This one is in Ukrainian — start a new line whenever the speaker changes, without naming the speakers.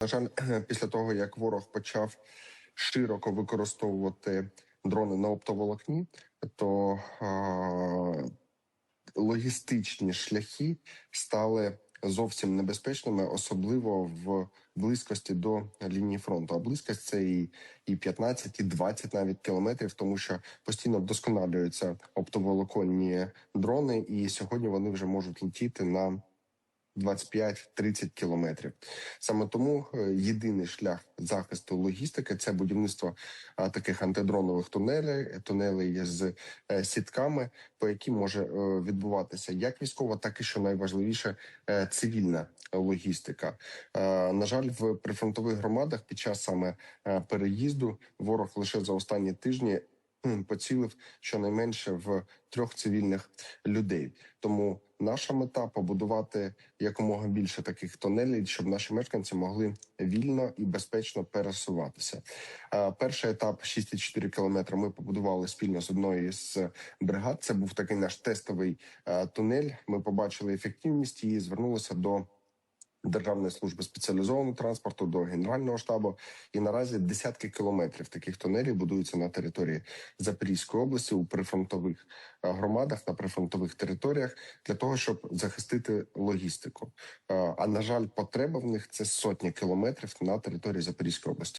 На жаль, після того як ворог почав широко використовувати дрони на оптоволокні, то е, логістичні шляхи стали зовсім небезпечними, особливо в близькості до лінії фронту. А близькість це і, і 15, і 20 навіть кілометрів, тому що постійно вдосконалюються оптоволоконні дрони, і сьогодні вони вже можуть летіти на 25-30 кілометрів. Саме тому е, єдиний шлях захисту логістики це будівництво таких антидронових тунелей, тунелей з е, сітками, по яким може е, відбуватися як військова, так і що найважливіше цивільна логістика. На жаль, в прифронтових громадах під час саме переїзду ворог лише за останні тижні поцілив щонайменше в трьох цивільних людей. Тому наша мета побудувати якомога більше таких тунелей, щоб наші мешканці могли вільно і безпечно пересуватися. Перший етап 6,4 кілометри ми побудували спільно з одної з бригад. Це був такий наш тестовий тунель. Ми побачили ефективність і звернулися до. Державної служби спеціалізованого транспорту до генерального штабу, і наразі десятки кілометрів таких тунелів будуються на території Запорізької області у прифронтових е, громадах на прифронтових територіях для того, щоб захистити логістику. Е, А на жаль, потреба в них це сотні кілометрів на території Запорізької області.